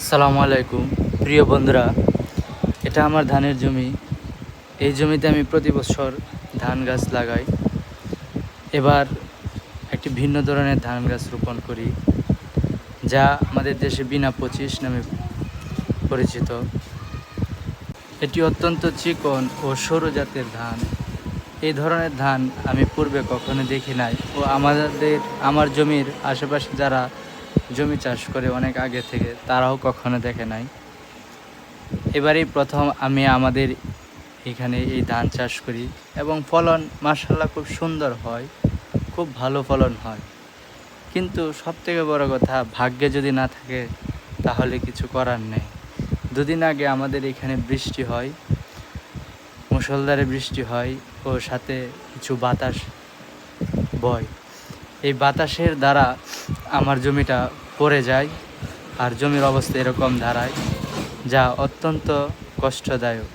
আসসালামু আলাইকুম। প্রিয় বন্ধুরা, এটা আমার ধানের জমি। এই জমিতে আমি প্রতি বছর ধান গাছ লাগাই। এবার একটি ভিন্ন ধরনের ধান গাছ রোপণ করি, যা আমাদের দেশে বিনা পঁচিশ নামে পরিচিত। এটি অত্যন্ত চিকন ও সরু জাতের ধান। এই ধরনের ধান আমি পূর্বে কখনো দেখি নাই ও আমাদের, আমার জমির আশেপাশে যারা জমি চাষ করে অনেক আগে থেকে, তারাও কখনো দেখে নাই। এবারেই প্রথম আমি আমাদের এখানে এই ধান চাষ করি এবং ফলন মার্শাল্লাহ খুব সুন্দর হয়, খুব ভালো ফলন হয়। কিন্তু সবথেকে বড় কথা, ভাগ্যে যদি না থাকে, তাহলে কিছু করার নেই। দুদিন আগে আমাদের এখানে বৃষ্টি হয়, মুষলধারে বৃষ্টি হয় ও সাথে কিছু বাতাস বয়। এই বাতাসের দ্বারা আমার জমিটা পড়ে যায় আর জমির অবস্থা এরকম দাঁড়ায় যা অত্যন্ত কষ্টদায়ক।